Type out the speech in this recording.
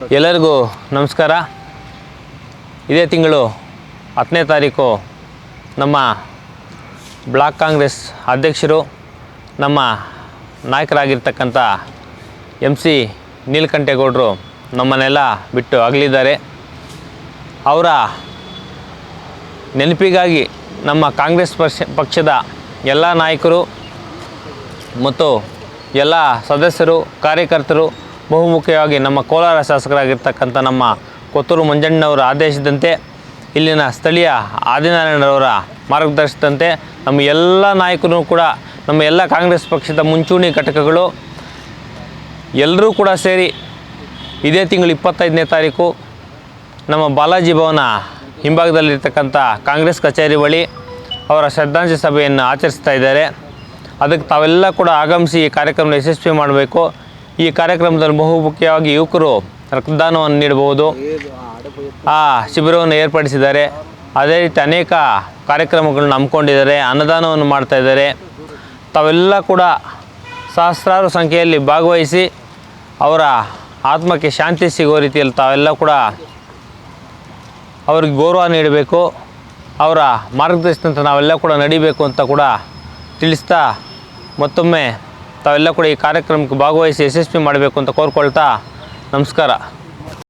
ಎಲ್ಲರಿಗೂ ನಮಸ್ಕಾರ. ಇದೇ ತಿಂಗಳು ಹತ್ತನೇ ತಾರೀಕು ನಮ್ಮ ಬ್ಲಾಕ್ ಕಾಂಗ್ರೆಸ್ ಅಧ್ಯಕ್ಷರು, ನಮ್ಮ ನಾಯಕರಾಗಿರ್ತಕ್ಕಂಥ ಎಂ ಸಿ ನೀಲಕಂಠೇಗೌಡರು ನಮ್ಮನ್ನೆಲ್ಲ ಬಿಟ್ಟು ಅಗಲಿದ್ದಾರೆ. ಅವರ ನೆನಪಿಗಾಗಿ ನಮ್ಮ ಕಾಂಗ್ರೆಸ್ ಪಕ್ಷ, ಪಕ್ಷದ ಎಲ್ಲ ನಾಯಕರು ಮತ್ತು ಎಲ್ಲ ಸದಸ್ಯರು, ಕಾರ್ಯಕರ್ತರು ಬಹುಮುಖ್ಯವಾಗಿ ನಮ್ಮ ಕೋಲಾರ ಶಾಸಕರಾಗಿರ್ತಕ್ಕಂಥ ನಮ್ಮ ಕೊತ್ತೂರು ಮಂಜಣ್ಣವರ ಆದೇಶದಂತೆ ಇಲ್ಲಿನ ಸ್ಥಳೀಯ ಆದಿನಾರಾಯಣರವರ ಮಾರ್ಗದರ್ಶನದಂತೆ ನಮ್ಮ ಎಲ್ಲ ನಾಯಕರು ಕೂಡ, ನಮ್ಮ ಎಲ್ಲ ಕಾಂಗ್ರೆಸ್ ಪಕ್ಷದ ಮುಂಚೂಣಿ ಘಟಕಗಳು ಎಲ್ಲರೂ ಕೂಡ ಸೇರಿ ಇದೇ ತಿಂಗಳು ಇಪ್ಪತ್ತೈದನೇ ತಾರೀಕು ನಮ್ಮ ಬಾಲಾಜಿ ಭವನ ಹಿಂಭಾಗದಲ್ಲಿರ್ತಕ್ಕಂಥ ಕಾಂಗ್ರೆಸ್ ಕಚೇರಿ ಬಳಿ ಅವರ ಶ್ರದ್ಧಾಂಜಲಿ ಸಭೆಯನ್ನು ಆಚರಿಸ್ತಾ ಇದ್ದಾರೆ. ಅದಕ್ಕೆ ತಾವೆಲ್ಲ ಕೂಡ ಆಗಮಿಸಿ ಈ ಕಾರ್ಯಕ್ರಮ ಯಶಸ್ವಿ ಮಾಡಬೇಕು. ಈ ಕಾರ್ಯಕ್ರಮದಲ್ಲಿ ಬಹುಮುಖ್ಯವಾಗಿ ಯುವಕರು ರಕ್ತದಾನವನ್ನು ನೀಡಬಹುದು. ಆ ಶಿಬಿರವನ್ನು ಏರ್ಪಡಿಸಿದ್ದಾರೆ. ಅದೇ ರೀತಿ ಅನೇಕ ಕಾರ್ಯಕ್ರಮಗಳನ್ನು ಹಮ್ಮಿಕೊಂಡಿದ್ದಾರೆ. ಅನ್ನದಾನವನ್ನು ಮಾಡ್ತಾ ಇದ್ದಾರೆ. ತಾವೆಲ್ಲ ಕೂಡ ಸಹಸ್ರಾರು ಸಂಖ್ಯೆಯಲ್ಲಿ ಭಾಗವಹಿಸಿ ಅವರ ಆತ್ಮಕ್ಕೆ ಶಾಂತಿ ಸಿಗೋ ರೀತಿಯಲ್ಲಿ ತಾವೆಲ್ಲ ಕೂಡ ಅವ್ರಿಗೆ ಗೌರವ ನೀಡಬೇಕು. ಅವರ ಮಾರ್ಗದರ್ಶನಂತ ನಾವೆಲ್ಲ ಕೂಡ ನಡಿಬೇಕು ಅಂತ ಕೂಡ ತಿಳಿಸ್ತಾ ಮತ್ತೊಮ್ಮೆ ತಾವೆಲ್ಲ ಕೂಡ ಈ ಕಾರ್ಯಕ್ರಮಕ್ಕೆ ಭಾಗವಹಿಸಿ ಯಶಸ್ವಿ ಮಾಡಬೇಕು ಅಂತ ಕೋರ್ಕೊಳ್ತಾ ನಮಸ್ಕಾರ.